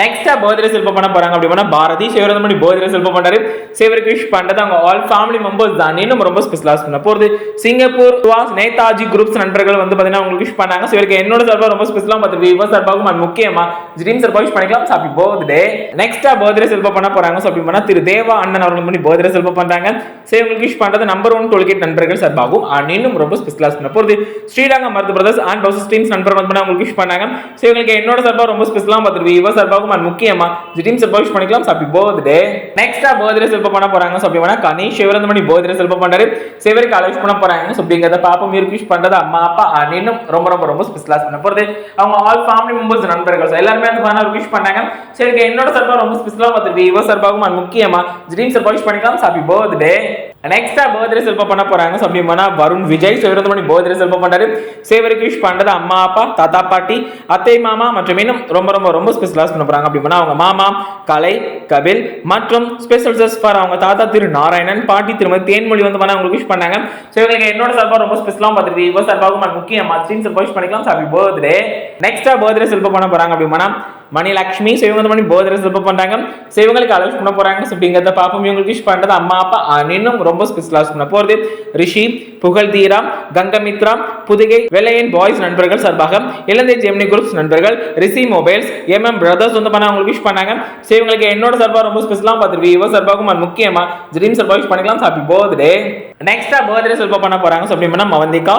நெக்ஸ்டா போதிர சிற்பம் பண்ண போறாங்க. அப்படி பாரதி சிவரந்தமணி போதிர சிற்பம் பண்றாரு. சிவருக்கு விஷ் பண்றது. அவங்க ஆல் ஃபேமிலி மெம்பர்ஸ் தான். நம்ம ரொம்ப ஸ்பெஷலாஸ் பண்ண போகிறது சிங்கப்பூர் வாஸ் நேதாஜி குரூப்ஸ் நண்பர்கள் வந்து பார்த்தீங்கன்னா உங்களுக்கு விஷ் பண்ணாங்க. ஸோ இவருக்கு என்னோட சார்பாக ரொம்ப ஸ்பெஷலாக பார்த்து இவர் சார்பாகவும் அது முக்கியமாக ட்ரீம் சார்பாக விஷ் பண்ணிக்கலாம். ஸோ ஹாப்பி பர்த்டே நெக்ஸ்ட்டாக பர்த்டே செல்ப பண்ண போகிறாங்க ஸோ அப்படி பண்ணால் திரு தேவா அண்ணன் அவர்கள் பண்ணி பர்த்டே செல்ப பண்ணுறாங்க சரி உங்களுக்கு விஷ் பண்ணுறது நம்பர் ஒன் டோல்கேட் நண்பர்கள் சார்பாகவும் and இன்னும் ரொம்ப ஸ்பெஷலாஸ் பண்ண போகிறது Srirangam Marudhu brothers and houses teams நண்பர்கள் வந்து உங்களுக்கு விஷ் பண்ணாங்க. ஸோ இவங்களுக்கு என்னோட சார்பாக ரொம்ப ஸ்பெஷலாக பார்த்து இவர் சார்பாகவும் அது முக்கியமாக ட்ரீம் சார்பாக விஷ் பண்ணிக்கலாம். ஸோ ஹாப்பி பர்த்டே நெக்ஸ்ட்டாக பர்த்டே செல்ப பண்ண போறாங்க. ஸோ அப்படி வேணா கணேஷ் கனி சிவரந்தமணி பர்த்டே செல்ப பண்றாரு. சிவருக்கு அலோஸ் பண்ண போறாங்க. ஸோ அப்படிங்கிறத பாப்பா மீருக்கு விஷ் பண்றது அம்மா அப்பா அண்ணனும் ரொம்ப ரொம்ப ரொம்ப ஸ்பெஷலாஸ் பண்ண போறது. அவங்க ஆல் ஃபேமிலி மெம்பர்ஸ் நண்பர்கள். so எல்லாருமே அந்த பண்ண விஷ் பண்ணாங்க. சரி என்னோட சார்பா ரொம்ப ஸ்பெஷலாக பார்த்துருக்கு. இவ சார்பாகவும் அது முக்கியமா? ட்ரீம் சார்பா விஷ் பண்ணிக்கலாம். ஹாப்பி பர்த்டே நெக்ஸ்டா பர்த்டே செல்ப பண்ண போறாங்க. ஸோ அப்படி வருண் விஜய் சிவரந்தமணி பர்த்டே செல்ப பண்றாரு. சேவருக்கு விஷ் பண்றது அம்மா அப்பா தாத்தா பாட்டி அத்தை மாமா மற்றும் இன்னும் ரொம்ப ரொம்ப ரொம்ப ஸ்பெஷலாக பண்ண போறாங்க. அப்படி அவங்க மாமா கலை கபில் மற்றும் ஸ்பெஷல் செஸ் ஃபார் அவங்க தாத்தா திரு நாராயணன் பாட்டி திருமதி தேன்மொழி வந்து பண்ண அவங்களுக்கு விஷ் பண்ணாங்க. ஸோ இவங்களுக்கு என்னோட சார்பா ரொம்ப ஸ்பெஷலாக பார்த்துருக்கு இவ சார்பாகவும் அது முக்கியமா ஸ்ட்ரீம் விஷ் பண்ணிக்கலாம். ஹாப்பி பர்த்டே நெக்ஸ்டா பர்த்டே செல்ப பண்ண போறாங்க. அப்படி மணிலக்ஷ்மி மணி லக்ஷ்மி சிவங்க மணி பர்த்டே சிறப்பு பண்றாங்க. ஸோ இவங்களுக்கு பண்ண போறாங்க. ஸோ அப்படிங்கிறத பார்ப்போம். இவங்களுக்கு விஷ் பண்றது அம்மா அப்பா and இன்னும் ரொம்ப ஸ்பெஷலாக பண்ண போறது. ரிஷி புகழ் தீரா கங்கமித்ரா புதுகை வெள்ளையன் பாய்ஸ் நண்பர்கள் சார்பாக இலந்தை ஜெமினி குரூப்ஸ் நண்பர்கள் ரிசி மொபைல்ஸ் எம்எம் பிரதர்ஸ் வந்து பண்ண அவங்களுக்கு விஷ் பண்ணாங்க. ஸோ இவங்களுக்கு என்னோட சார்பாக ரொம்ப ஸ்பெஷலாக பார்த்துருக்கு இவ சார்பாகவும் அது முக்கியமா. ட்ரீம் சார்பாக விஷ் பண்ணிக்கலாம். ஹாப்பி பர்த்டே நெக்ஸ்டா பர்த்டே செல்ப பண்ண போறாங்க. ஸோ மவந்திக்கா பண்ணா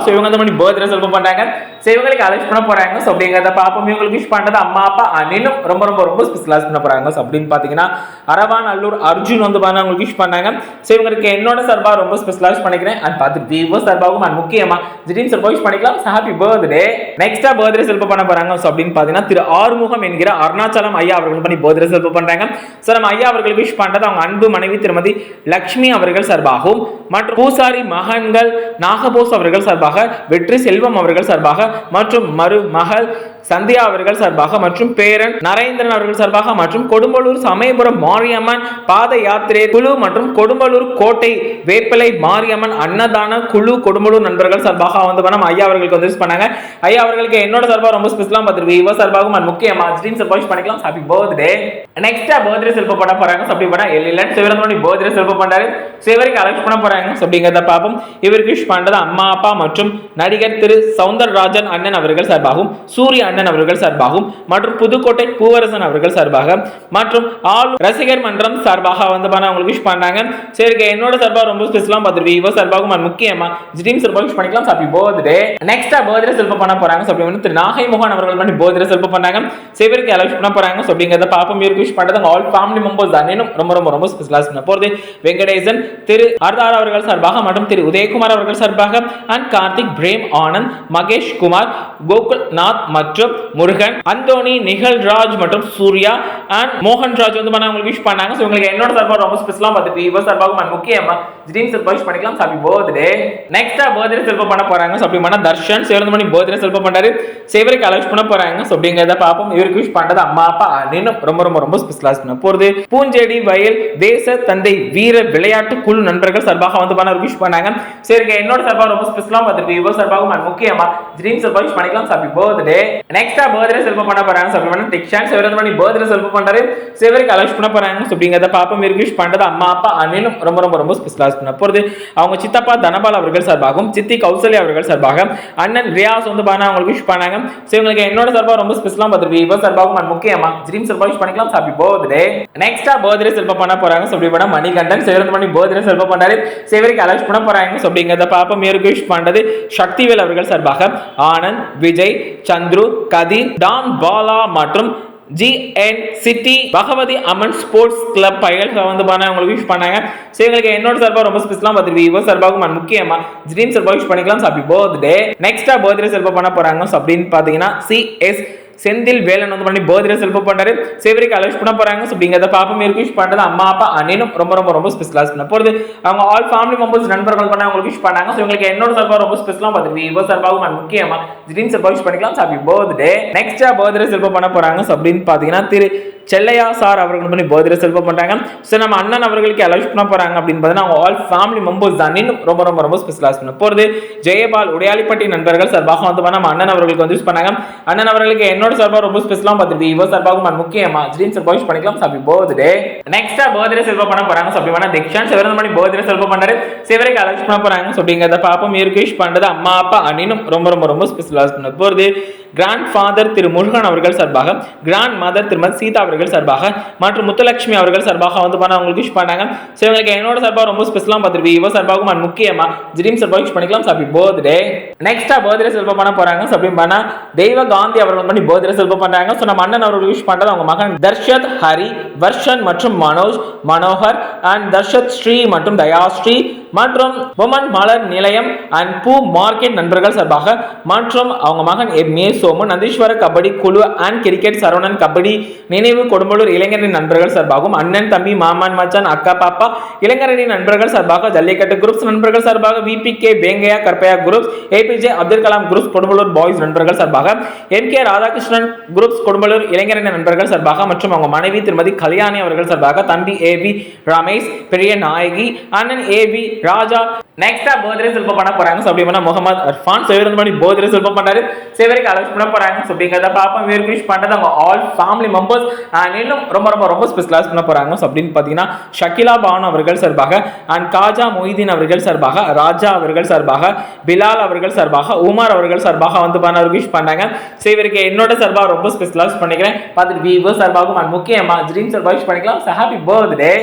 ஸோ இவங்க வந்து பர்த்டே செல்ப பண்றாங்க. ஸோ இவங்களுக்கு பண்ண போறாங்க. ஸோ அப்படிங்கிறத பாப்போம் இவங்களுக்கு விஷ் பண்ணுறது அம்மா அப்பா and இன்னும் ரொம்ப ரொம்ப ரொம்ப ஸ்பெஷலாஸ் பண்ண போறாங்க. ஸோ அப்படின்னு பார்த்தீங்கன்னா அரவான் அல்லூர் அர்ஜுன் வந்து பார்த்தா உங்களுக்கு விஷ் பண்ணாங்க. ஸோ இவங்களுக்கு என்னோட சார்பாக ரொம்ப ஸ்பெஷலாஸ் பண்ணிக்கிறேன். அண்ட் பார்த்து விவோ சார்பாகவும் அண்ட் முக்கியமா திடீர்னு சார்பாக விஷ் பண்ணிக்கலாம். ஹாப்பி பர்த்டே நெக்ஸ்டா பர்த்டே செல்ப பண்ண போறாங்க. ஸோ அப்படின்னு பார்த்தீங்கன்னா திரு ஆறுமுகம் என்கிற அருணாச்சலம் ஐயா அவர்கள் பண்ணி பர்த்டே செல்ப பண்றாங்க. ஸோ நம்ம ஐயா அவர்களுக்கு விஷ் பண்றது அவங்க அன்பு மனைவி திருமதி லக்ஷ்மி அவர்கள் சார்பாகவும் மற்றும் பூசாரி மகன்கள் நாகபோஸ் அவர்கள் சார்பாக வெற்றி செல்வம் அவர்கள் சார்பாக மற்றும் மருமகள் சந்தியா அவர்கள் சார்பாக மற்றும் பேரன் நரேந்திரன் அவர்கள் சார்பாக மற்றும் கொடும்பலூர் சமயபுரம் மாரியம்மன் பாத யாத்திரை குழு மற்றும் கொடும்பலூர் கோட்டை வேப்பிலை மாரியம்மன் அன்னதான குழு கொடும்பலூர் நண்பர்கள் சார்பாக வந்து பண்ண ஐயா அவர்களுக்கு வந்து wish பண்ணாங்க. ஐயா அவர்களுக்கு என்னோட சார்பாக ரொம்ப ஸ்பெஷலாக பார்த்துருக்கு இவ சார்பாகவும் அது முக்கியமா ட்ரீம் சார்பாக wish பண்ணிக்கலாம். ஹாப்பி பர்த்டே நெக்ஸ்டா பர்த்டே செல்ப பண்ண போறாங்க. So அப்படி பண்ணா எல்லாம் சிவரந்தமணி பர்த்டே செல்ப பண்ணாரு சிவருக்கு அலெக்ட் பண்ண போறாங்க. அப்படிங்கிறத பார்ப்போம். இவருக்கு விஷ் பண்றது அம்மா அப்பா மற்றும் நடிகர் திரு சவுந்தரராஜன் அண்ணன் அவர்கள் சார்பாகவும் சூரிய அண்ணன் அவர்கள் சார்பாகவும் மற்றும் புதுக்கோட்டை பூவரசன் அவர்கள் சார்பாக மற்றும் ஆளு ரசிகர் மன்றம் சார்பாக வந்து பண்ண அவங்களுக்கு விஷ் பண்ணாங்க சரி என்னோட சார்பாக ரொம்ப ஸ்பெஷலாக பார்த்துருக்கு இவ சார்பாகவும் முக்கியமாக முக்கியமா சார்பாக விஷ் பண்ணிக்கலாம். சாப்பி பர்த்டே நெக்ஸ்டா பர்த்டே செல்ப பண்ண போறாங்க. so அப்படி வந்து திரு நாகை மோகன் அவர்கள் பண்ணி பர்த்டே செல்ப பண்ணாங்க. சிவருக்கு எல்லாம் விஷ் பண்ண போறாங்க? ஸோ அப்படிங்கிறத பாப்பம் இவருக்கு விஷ் பண்ணுறது ஆல் ஃபேமிலி மெம்பர்ஸ் தான். ரொம்ப ரொம்ப ரொம்ப ஸ்பெஷலாக பண்ண போகிறது வெங்கடேசன் திரு அர்தார் அவர்கள் சார்பாக மற்றும் திரு உதயகுமார் அவர்கள் சார்பாக அண்ட் கார்த்திக் பிரேம் ஆனந்த் மகேஷ் குமார் கோகுல்நாத் மற்றும் முருகன் அந்தோனி நிகழ் ராஜ் மற்றும் சூர்யா அண்ட் மோகன் ராஜ் வந்து பண்ண அவங்களுக்கு விஷ் பண்ணாங்க. ஸோ உங்களுக்கு என்னோட சார்பாக ரொம்ப ஸ்பெஷலாக பார்த்துட்டு இவர் சார்பாக முக்கியமாக முக்கியமா செல்ஃப் சார்பாக விஷ் பண்ணிக்கலாம் ஹாப்பி பர்த்டே நெக்ஸ்டா பர்த்டே செல்ப பண்ண போறாங்க. ஸோ அப்படி பண்ணா தர்ஷன் சிவரந்து மணி பர்த்டே செல்ப பண்றாரு. சேவருக்கு அலவுஸ் பண்ண போறாங்க. ஸோ அப்படிங்கிறத பார்ப்போம். இவருக்கு விஷ் பண்றது அம்மா அப்பா இன்னும் ரொம்ப ரொம்ப ரொம்ப ஸ்பெஷலாக பண்ண போறது. பூஞ்செடி வயல் தேச தந்தை வீர விளையாட்டு குழு நண்பர்கள் சார்பாக வந்து பண்ண விஷ் பண்ணாங்க. சரி என்னோட சார்பாக ரொம்ப ஸ்பெஷலாக பார்த்துட்டு இவர் சார்பாக முக்கியமா ட்ரீம் சார்பாக விஷ் பண்ணிக்கலாம். ஹாப்பி பர்த்டே நெக்ஸ்டா பர்த்டே செல்ப பண்ண போறாங்க. ஸோ அப்படி பண்ணா டிக்ஷான் சிவரந்து மணி பர்த்டே செல்ப பண்ணாரு சேவருக்கு அலவுஸ் பண்ண போறாங்க. ஸோ அப்படிங்கிறத பார்ப்போம். இவருக்கு விஷ் பண்றது அம்மா அப்பா இன்னும் ரொம்ப ரொம்ப ரொம்ப ஸ்பெஷலாக பண்ண போறது அவங்க சித்தப்பா தனபால் அவர்கள் சார்பாகவும் சித்தி கௌசல்யா அவர்கள் சார்பாக அண்ணன் ரியாஸ் வந்து பண்ண அவங்களுக்கு விஷ் பண்ணாங்க. ஸோ இவங்களுக்கு என்னோட சார்பாக ரொம்ப ஸ்பெஷலாக பார்த்துருக்கு இவ சார்பாகவும் நான் முக்கியமா ட்ரீம் சார்பாக விஷ் பண்ணிக்கலாம். சாப்பி பர்த்டே நெக்ஸ்டா பர்த்டே செல்ப பண்ண போறாங்க. ஸோ அப்படி பண்ணா மணிகண்டன் சிவரந்து மணி பர்த்டே செல்ப பண்ணாரு சிவருக்கு அலோஸ் பண்ண போறாங்க. ஸோ அப்படிங்கிறத பாப்பா மேற்கு விஷ் பண்றது சக்திவேல் அவர்கள் சார்பாக ஆனந்த் விஜய் சந்துரு கதிர் டான் பாலா மற்றும் GN city Bhagavathi Amman sports club பயல்க வந்து பண்ண உங்களுக்கு விஷ் பண்ணாங்க. ஸோ எங்களுக்கு என்னோட சார்பாக ரொம்ப ஸ்பெஷலாக பார்த்துருக்கு இவ சார்பாகவும் அண்ட் முக்கியமாக ட்ரீம் சார்பாக விஷ் பண்ணிக்கலாம் ஹாப்பி போர்த்டே நெக்ஸ்ட்டாக பர்த்டே சார்பாக பண்ண போகிறாங்க ஸோ அப்படின்னு பார்த்தீங்கன்னா சிஎஸ் செந்தில் வேலன் வந்து பண்ணி பர்த்டே செல்ப பண்றாரு சேவரிக்கு அலோஸ் பண்ண போறாங்க. ஸோ அப்படிங்கிறத பாப்பா மேற்கு விஷ் பண்றது அம்மா அப்பா அண்ணனும் ரொம்ப ரொம்ப ரொம்ப ஸ்பெஷலாக பண்ண போறது. அவங்க ஆல் ஃபேமிலி மெம்பர்ஸ் நண்பர்கள் பண்ண அவங்களுக்கு விஷ் பண்ணாங்க. ஸோ உங்களுக்கு என்னோட சார்பாக ரொம்ப ஸ்பெஷலாக பார்த்துருக்கு இவ சார்பாகவும் முக்கியமாக முக்கியமா ட்ரீம் சார்பாக விஷ் பண்ணிக்கலாம். ஹாப்பி பர்த்டே நெக்ஸ்டா பர்த்டே செல்ப பண்ண போறாங்க. ஸோ அப்படின்னு பார்த்தீங்கன்னா திரு செல்லையா சார் அவர்கள் பண்ணி பர்த்டே செல்ப பண்ணுறாங்க ஸோ நம்ம அண்ணன் அவர்களுக்கு அலோஸ் பண்ண போகிறாங்க அப்படின்னு பார்த்தீங்கன்னா அவங்க ஆல் ஃபேமிலி மெம்பர்ஸ் தான். இன்னும் ரொம்ப ரொம்ப ரொம்ப ஸ்பெஷலாக பண்ண போகிறது ஜெயபால் உடையாளிப்பட்டி நண்பர்கள் சார்பாக வந்து நம்ம அண்ணன் அவர்களுக்கு வந்து யூஸ் பண்ணாங்க. அண்ணன் அவர்களுக்கு என்னோட சார்பாக ரொம்ப ஸ்பெஷலாக பார்த்துருக்கு இவ சார்பாகவும் and முக்கியமா ட்ரீம் சார்பாக யூஸ் பண்ணிக்கலாம். சாப்பி பர்த்டே நெக்ஸ்ட்டாக பர்த்டே செல்வ பண்ண போகிறாங்க சாப்பி வேணா திக்ஷான் சிவரன் பண்ணி பர்த்டே செல்வ பண்ணாரு சிவரைக்கு அலோஸ் பண்ண போகிறாங்க ஸோ அப்படிங்கிறத பாப்போம் இயற்கை யூஸ் பண்ணுறது அம்மா அப்பா அண்ணனும் ரொம்ப ரொம்ப ரொம்ப ஸ்பெஷலாக பண்ண போகிறது கிராண்ட் ஃபாதர் திரு முருகன் அவர்கள் சார்பாக கிராண்ட் மதர் திருமதி சீதா அவர்கள் சார்பாக மற்றும் முத்துலட்சுமி அவர்கள் சார்பாக வந்து பண்ண அவங்களுக்கு விஷ் பண்ணாங்க. ஸோ இவங்களுக்கு என்னோட சார்பாக ரொம்ப ஸ்பெஷலாக பார்த்துருப்பீங்க. இவ சார்பாகவும் and முக்கியமாக ஜிரீம் சார்பாக விஷ் பண்ணிக்கலாம். சாப்பி பர்த்டே நெக்ஸ்டா பர்த்டே செல்வம் பண்ண போகிறாங்க ஸோ அப்படின்னு பண்ணா தெய்வ காந்தி அவர்கள் பண்ணி பர்த்டே செல்வம் பண்ணுறாங்க ஸோ நம்ம அண்ணன் அவர்கள் விஷ் பண்ணுறது அவங்க மகன் தர்ஷத் ஹரி வர்ஷன் மற்றும் மனோஜ் மனோகர் அண்ட் தர்ஷத் ஸ்ரீ மற்றும் தயாஸ்ரீ. மற்றும் உமன் மலர் நிலையம் அண்ட் பூ மார்க்கெட் நண்பர்கள் சார்பாக மற்றும் அவங்க மகன் எம். ஏ. சோமு நந்தீஸ்வர கபடி குழு அண்ட் கிரிக்கெட் சரவணன் கபடி நினைவு கொடும்பலூர் இளைஞரின் நண்பர்கள் சார்பாகவும் அண்ணன் தம்பி மாமன் மச்சான் அக்கா பாப்பா இளைஞரின் நண்பர்கள் சார்பாக ஜல்லிக்கட்டு குரூப்ஸ் நண்பர்கள் சார்பாக VP K Vengaiya Karpaiya groups APJ Abdul Kalam groups Kodumbalur boys நண்பர்கள் சார்பாக M K Radhakrishnan groups Kodumbalur இளைஞரின் நண்பர்கள் சார்பாக மற்றும் அவங்க மனைவி திருமதி கல்யாணி அவர்கள் சார்பாக தம்பி ஏபி ரமேஷ் பெரிய நாயகி அண்ணன் ஏபி ராஜா நெக்ஸ்டா பர்த்டே செல்ப பண்ண போறாங்க. ஸோ அப்படி முகமது அர்ஃபான் சேவர் பண்ணி பர்த்டே செல்ப பண்ணாரு சேவருக்கு அலோஸ் பண்ண போறாங்க. ஸோ அப்படிங்கிறத பாப்பா வேறு விஷ் பண்றது அவங்க ஆல் ஃபேமிலி மெம்பர்ஸ் இன்னும் ரொம்ப ரொம்ப ரொம்ப ஸ்பெஷலாக பண்ண போறாங்க. ஸோ அப்படின்னு பார்த்தீங்கன்னா ஷக்கிலா பான் அவர்கள் சார்பாக அண்ட் காஜா மொய்தீன் அவர்கள் சார்பாக ராஜா அவர்கள் சார்பாக பிலால் அவர்கள் சார்பாக உமர் அவர்கள் சார்பாக வந்து பண்ண விஷ் பண்ணாங்க ஸோ இவருக்கு என்னோட சார்பாக ரொம்ப ஸ்பெஷலாக பண்ணிக்கிறேன். பார்த்துட்டு விவோ சார்பாகவும் அண்ட் முக்கியமா ட்ரீம் சார்பாக விஷ் பண்ணிக்கலாம். ஸோ ஹாப்பி பர்த்டே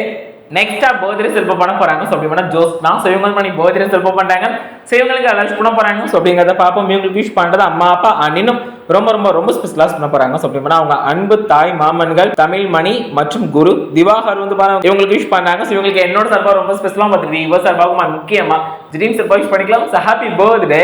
நெக்ஸ்டா போதிரி செல்ப பண்ண போறாங்க. ஸோ அப்படி பண்ணா ஜோஸ் தான் ஸோ இவங்க பண்ணி போதிரி சிற்பம் பண்றாங்க. ஸோ இவங்களுக்கு அலர்ஜ் பண்ண போறாங்க. ஸோ அப்படிங்கிறத பார்ப்போம். இவங்களுக்கு விஷ் பண்றது அம்மா அப்பா அண்ணினும் ரொம்ப ரொம்ப ரொம்ப ஸ்பெஷலாக பண்ண போறாங்க. ஸோ அப்படி பண்ணா அவங்க அன்பு தாய் மாமன்கள் தமிழ் மணி மற்றும் குரு திவாகர் வந்து பாருங்க இவங்களுக்கு விஷ் பண்ணாங்க ஸோ இவங்களுக்கு என்னோட சார்பாக ரொம்ப ஸ்பெஷலாக பார்த்துருக்கு இவ சார்பாகவும் முக்கியமாக முக்கியமா? ட்ரீம் சார்பாக விஷ் பண்ணிக்கலாம். So happy birthday